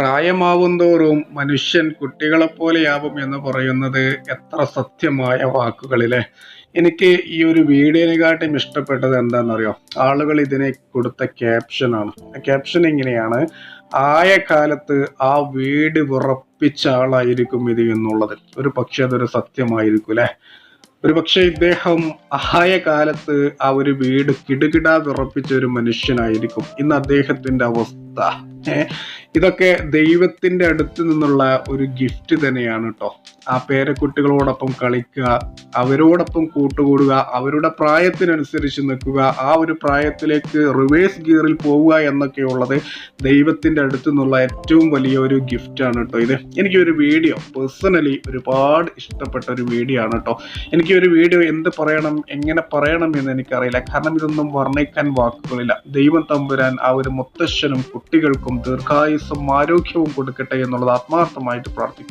പ്രായമാവും തോറും മനുഷ്യൻ കുട്ടികളെ പോലെയാവും എന്ന് പറയുന്നത് എത്ര സത്യമായ വാക്കുകളിലെ എനിക്ക് ഈ ഒരു വീഡിയോനെക്കാട്ടും ഇഷ്ടപ്പെട്ടത് എന്താണെന്നറിയോ? ആളുകൾ ഇതിനെ കൊടുത്ത ക്യാപ്ഷനാണ് ക്യാപ്ഷൻ ഇങ്ങനെയാണ്. ആയ കാലത്ത് ആ വീട് ഉറപ്പിച്ച ആളായിരിക്കും ഇത് എന്നുള്ളത്. ഒരു പക്ഷേ അതൊരു സത്യമായിരിക്കും അല്ലെ? ഒരു പക്ഷെ ഇദ്ദേഹം ആയ കാലത്ത് ആ ഒരു വീട് കിടുകിടാ വിറപ്പിച്ച ഒരു മനുഷ്യനായിരിക്കും. ഇന്ന് അദ്ദേഹത്തിന്റെ അവസ്ഥ ഇതൊക്കെ ദൈവത്തിന്റെ അടുത്ത് നിന്നുള്ള ഒരു ഗിഫ്റ്റ് തന്നെയാണ് കേട്ടോ ആ പേരക്കുട്ടികളോടൊപ്പം കളിക്കുക അവരോടൊപ്പം കൂട്ടുകൂടുക അവരുടെ പ്രായത്തിനനുസരിച്ച് നിൽക്കുക ആ ഒരു പ്രായത്തിലേക്ക് റിവേഴ്സ് ഗിയറിൽ പോവുക എന്നൊക്കെയുള്ളത് ദൈവത്തിന്റെ അടുത്ത് നിന്നുള്ള ഏറ്റവും വലിയ ഒരു ഗിഫ്റ്റാണ് കേട്ടോ ഇത്. എനിക്ക് ഒരു വീഡിയോ പേഴ്സണലി ഒരുപാട് ഇഷ്ടപ്പെട്ട ഒരു വീഡിയോ ആണ് കേട്ടോ എനിക്ക് ഒരു വീഡിയോ എന്ത് പറയണം എങ്ങനെ പറയണം എന്ന് എനിക്കറിയില്ല. കാരണം ഇതൊന്നും വർണിക്കാൻ വാക്കുകളില്ല. ദൈവം തമ്പുരാൻ ആ ഒരു മുത്തശ്ശനും കുട്ടികൾക്കും ദീർഘായുസ്സും ആരോഗ്യവും കൊടുക്കട്ടെ എന്നുള്ളത് ആത്മാർത്ഥമായിട്ട് പ്രാർത്ഥിക്കുന്നു.